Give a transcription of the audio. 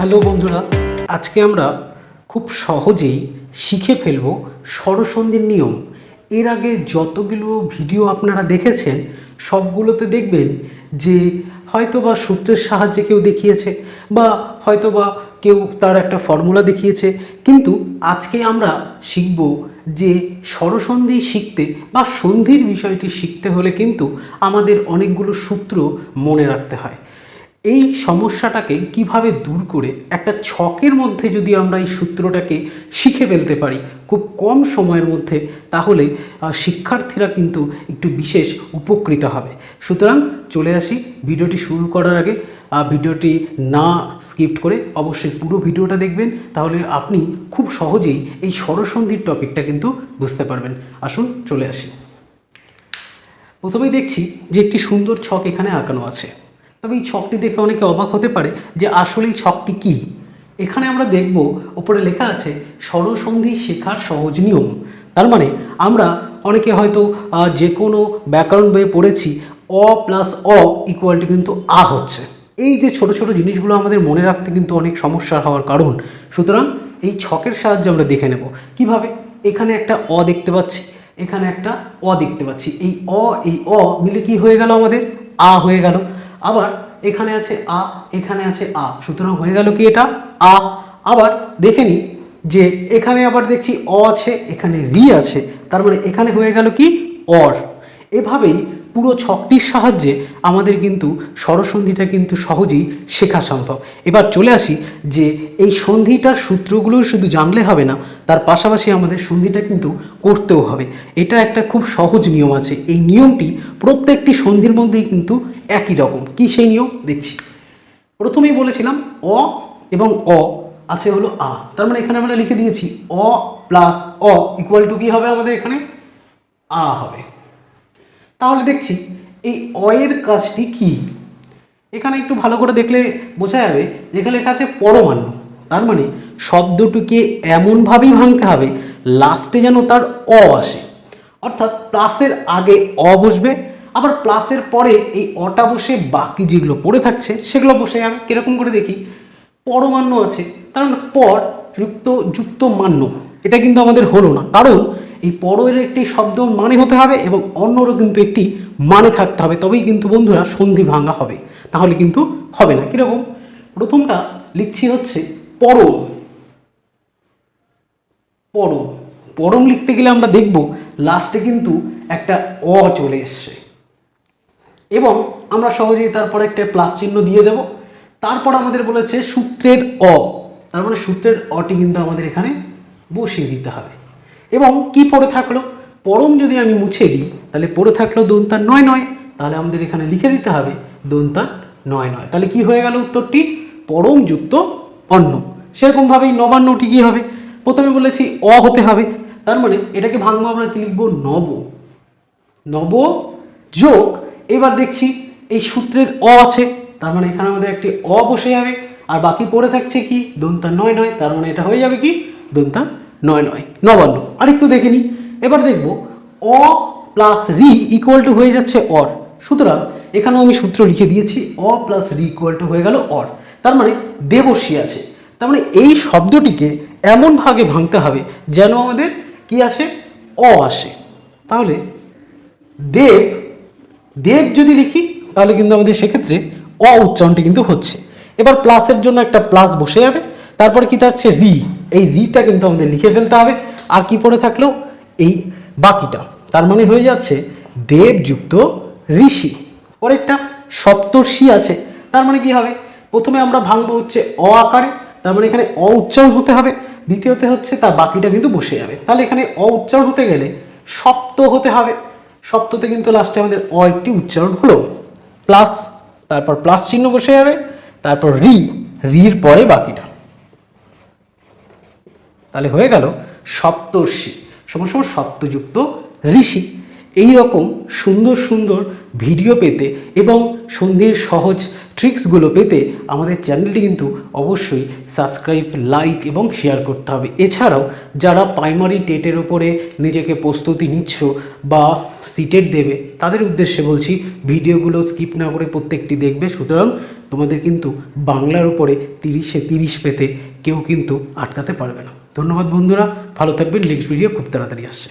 Hello বন্ধুরা, আজকে আমরা খুব সহজেই শিখে ফেলব স্বরসন্ধির নিয়ম। এর আগে যতগুলো ভিডিও আপনারা দেখেছেন, সবগুলোতে দেখবেন যে হয়তোবা সূত্রের সাহায্যে কেউ দেখিয়েছে বা হয়তোবা কেউ তার একটা ফর্মুলা দেখিয়েছে, কিন্তু আজকে আমরা শিখব যে স্বরসন্ধি শিখতে বা সন্ধির বিষয়টি শিখতে হলে কিন্তু আমাদের অনেকগুলো সূত্র মনে রাখতে হয়। এই সমস্যাটাকে কীভাবে দূর করে একটা ছকের মধ্যে যদি আমরা এই সূত্রটাকে শিখে ফেলতে পারি, খুব কম সময়ের মধ্যে, তাহলে শিক্ষার্থীরা কিন্তু একটু বিশেষ উপকৃত হবে। সুতরাং চলে আসি ভিডিওটি শুরু করার আগে। ভিডিওটি না স্কিপ করে অবশ্যই পুরো ভিডিওটা দেখবেন, তাহলে আপনি খুব সহজেই এই স্বরসন্ধির টপিকটা কিন্তু বুঝতে পারবেন। আসুন, চলে আসি। প্রথমেই দেখছি যে একটি সুন্দর ছক এখানে আঁকানো আছে। তবে এই ছকটি দেখে অনেকে অবাক হতে পারে যে আসলে এই ছকটি কি। এখানে আমরা দেখব, ওপরে লেখা আছে, স্বরসন্ধি শেখার সহজ নিয়ম। তার মানে আমরা অনেকে হয়তো যে কোনো ব্যাকরণ বইয়ে পড়েছি, অ প্লাস অ ইকুয়ালটি কিন্তু আ হচ্ছে। এই যে ছোট ছোট জিনিসগুলো আমাদের মনে রাখতে কিন্তু অনেক সমস্যা হওয়ার কারণ। সুতরাং এই ছকের সাহায্যে আমরা দেখে নেব। কীভাবে? এখানে একটা অ দেখতে পাচ্ছি, এখানে একটা অ দেখতে পাচ্ছি। এই অ এই অ মিলে কি হয়ে গেল আমাদের? আ হয়ে গেল। আবার এখানে আছে আ, এখানে আছে আ। সুতরাং হয়ে গেল কি এটা? আ। আবার দেখে নিই যে এখানে আবার দেখছি অ আছে, এখানে রি আছে। তার মানে এখানে হয়ে গেল কি? অর। এভাবেই পুরো ছকটির সাহায্যে আমাদের কিন্তু স্বরসন্ধিটা কিন্তু সহজেই শেখা সম্ভব। এবার চলে আসি যে এই সন্ধিটার সূত্রগুলো শুধু জানলে হবে না, তার পাশাপাশি আমাদের সন্ধিটা কিন্তু করতেও হবে। এটা একটা খুব সহজ নিয়ম আছে। এই নিয়মটি প্রত্যেকটি সন্ধির মধ্যেই কিন্তু একই রকম। কি সেই নিয়ম? দেখছি। প্রথমেই বলেছিলাম অ এবং অ, আছে হলো আ। তার মানে এখানে আমরা লিখে দিয়েছি অ প্লাস অ ইকুয়াল টু কি হবে আমাদের এখানে? আ হবে। তাহলে দেখছি, এই অয়ের কাজটি কি? এখানে একটু ভালো করে দেখলে বোঝা যাবে যেখানে লেখা আছে পরমাণু। তার মানে শব্দটিকে এমনভাবেই ভাঙতে হবে, লাস্টে যেন তার অ আসে। অর্থাৎ প্লাসের আগে অ বসবে, আবার প্লাসের পরে এই অটা বসে বাকি যেগুলো পড়ে থাকছে, সেগুলো বসে। যাবে কীরকম করে দেখি? পরমাণ্য আছে, তার মানে পর যুক্ত যুক্ত মান্য। এটা কিন্তু আমাদের হলো না। কারণ এই পরের একটি শব্দ মানে হতে হবে এবং অন্যরও কিন্তু একটি মানে থাকতে হবে। তবেই কিন্তু বন্ধুরা সন্ধি ভাঙা হবে। তাহলে কিন্তু হবে না। কীরকম? প্রথমটা লিখছি হচ্ছে পরম। পরম। পরম লিখতে গেলে আমরা দেখব, লাস্টে কিন্তু একটা অ চলে এসছে। এবং আমরা সহজেই তারপর একটা প্লাস চিহ্ন দিয়ে দেব। তারপর আমাদের বলেছে সূত্রের অ। তার মানে সূত্রের অটি কিন্তু আমাদের এখানে বসিয়ে দিতে হবে। এবং কি পড়ে থাকল? পরম যদি আমি মুছে দিই, তাহলে পড়ে থাকল দন্তা নয় নয়, তাহলে আমাদের এখানে লিখে দিতে হবে দন্তা নয় নয়। তাহলে কি হয়ে গেল উত্তরটি? পরম যুক্ত অন্ন। সেরকমভাবেই নবান্নটি কী হবে? প্রথমে বলেছি অ হতে হবে। তার মানে এটাকে ভাঙবো আমরা কি লিখব? নব। নব যোগ, এবার দেখছি এই সূত্রের অ আছে। তার মানে এখানে আমাদের একটি অ বসে যাবে। আর বাকি পড়ে থাকছে কি? দন্তা নয় নয়, তার মানে এটা হয়ে যাবে কি? দন্তা নয় নয়, নবান্ন। আরেকটু দেখে নিই এবার দেখব অ প্লাস রি ইকুয়াল টু হয়ে যাচ্ছে অর। সুতরাং এখানেও আমি সূত্র লিখে দিয়েছি, অ প্লাস রি ইকুয়াল টু হয়ে গেল অর। তার মানে দেবর্ষী আছে। তার মানে এই শব্দটিকে এমন ভাগে ভাঙতে হবে যেন আমাদের কি আসে? অ আসে। তাহলে দেব দেব যদি লিখি, তাহলে কিন্তু আমাদের সেক্ষেত্রে অ উচ্চারণটি কিন্তু হচ্ছে। এবার প্লাসের জন্য একটা প্লাস বসে যাবে। তারপরে কি থাকছে? রি। এই রিটা কিন্তু আমাদের লিখে ফেলতে হবে। আর কি পড়ে থাকল? এই বাকিটা। তার মানে হয়ে যাচ্ছে দেবযুক্ত ঋষি। পরেরটা সপ্তর্ষি আছে। তার মানে কি হবে? প্রথমে আমরা ভাঙবো হচ্ছে অ আকারে। তার মানে এখানে অ উচ্চারণ হতে হবে। দ্বিতীয়তে হচ্ছে তার বাকিটা কিন্তু বসে যাবে। তাহলে এখানে অ উচ্চারণ হতে গেলে সপ্ত হতে হবে। সপ্ততে কিন্তু লাস্টে আমাদের অ একটি উচ্চারণ হলো। প্লাস তারপর প্লাস চিহ্ন বসে যাবে। তারপর রি। রির পরে বাকিটা। তাহলে হয়ে গেল সপ্তর্ষি। সমান সপ্তযুক্ত ঋষি। এই রকম সুন্দর সুন্দর ভিডিও পেতে এবং সন্ধ্যের সহজ ট্রিক্সগুলো পেতে আমাদের চ্যানেলটি কিন্তু অবশ্যই সাবস্ক্রাইব, লাইক এবং শেয়ার করতে হবে। এছাড়াও যারা প্রাইমারি টেটের ওপরে নিজেকে প্রস্তুতি নিচ্ছ বা সিটেট দেবে, তাদের উদ্দেশ্যে বলছি ভিডিওগুলো স্কিপ না করে প্রত্যেকটি দেখবে। সুতরাং তোমাদের কিন্তু বাংলার উপরে তিরিশে তিরিশ পেতে কেউ কিন্তু আটকাতে পারবে না। ধন্যবাদ বন্ধুরা ভালো থাকবেন নেক্সট ভিডিও খুব তাড়াতাড়ি আসছে।